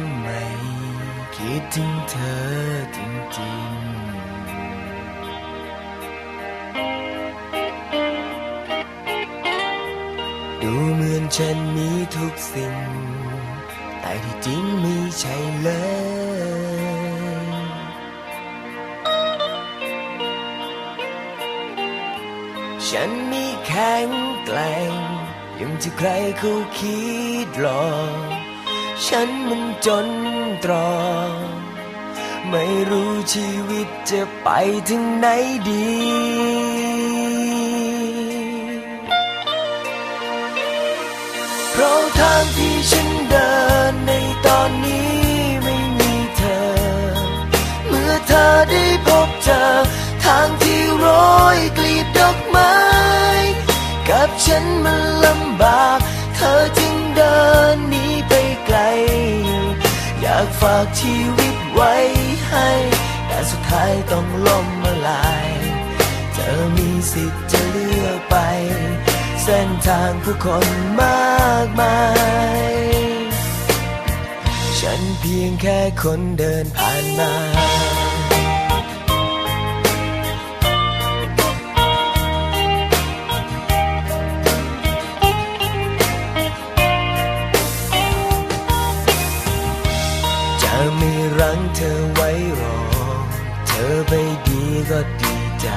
ำไม คิดถึงเธอจริงๆ ดูเหมือนฉันมีทุกสิ่ง แต่ที่จริงไม่ใช่เลยฉันมีแข็งแกร่งยังที่ใครเขาคิดหรอก ฉันมันจนตรอกไม่รู้ชีวิตจะไปถึงไหนดีเพราะทางที่ฉันเดินในตอนนี้ไม่มีเธอ เมื่อเธอได้พบเจอทางที่โร้อยกลีบดอกไม้ กับฉันมันลำบาก เธอจึง ฝากชีวิตไว้ให้ แต่สุดท้ายต้องล้มละลาย เธอมีสิทธิ์จะเลือกไป เส้นทางผู้คนมากมาย ฉันเพียงแค่คนเดินผ่านมา เธอไว้รอ เธอไปดีก็ดีใจ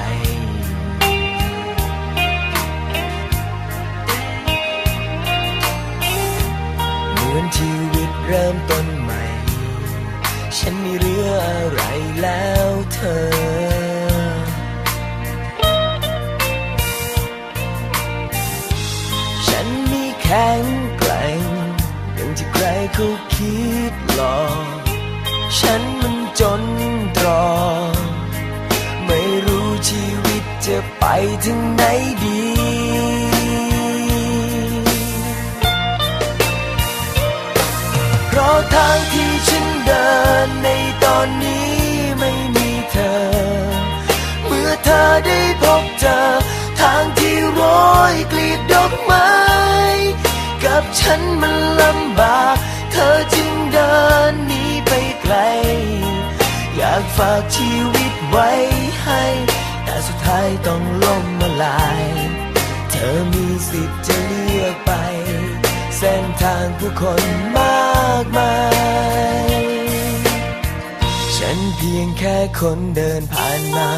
เหมือนชีวิตเริ่มต้นใหม่ ฉันไม่เหลืออะไรแล้วเธอฉันมีแข็งแกร่งอย่างที่ใครเขาคิดหลอก ฉันมันจนตรอกไม่รู้ชีวิตจะไปถึงไหนดีเพราะทางที่ฉันเดินในตอนนี้ไม่มีเธอ เมื่อเธอได้พบเจอ ทางที่โร้อยกลีบดอกไม้กับฉันมันลำบาก เธอจึงเดินากฝากชีวิตไว้ให้ แต่สุดท้ายต้องล้มละลาย เธอมีสิทธิ์จะเลือกไป เส้นทางผู้คนมากมาย ฉันเพียงแค่คนเดินผ่านมา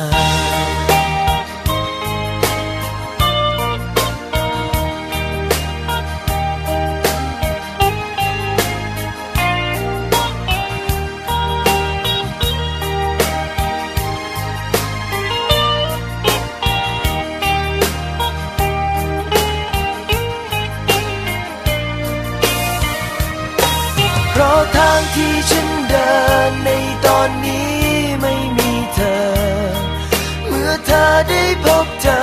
ทางที่ฉันเดินในตอนนี้ไม่มีเธอ เมื่อเธอได้พบเจอ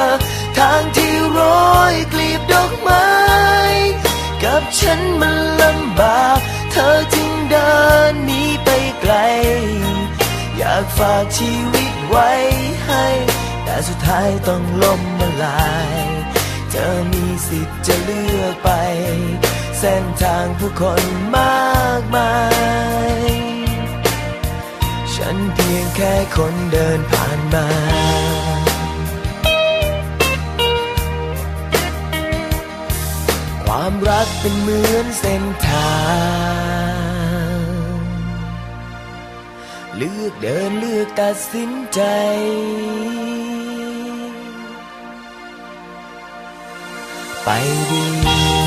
ทางที่โร้อยกลีบดอกไม้ กับฉันมันลำบาก เธอจึงเดินหนีไปไกล อยากฝากชีวิตไว้ให้ แต่สุดท้ายต้องล้มละลาย เธอมีสิทธิ์จะเลือกไป เส้นทางผู้คนมากมาย ฉันเพียงแค่คนเดินผ่านมาความรักเป็นเหมือนเส้นทาง เลือกเดินเลือกตัดสินใจ ไปดี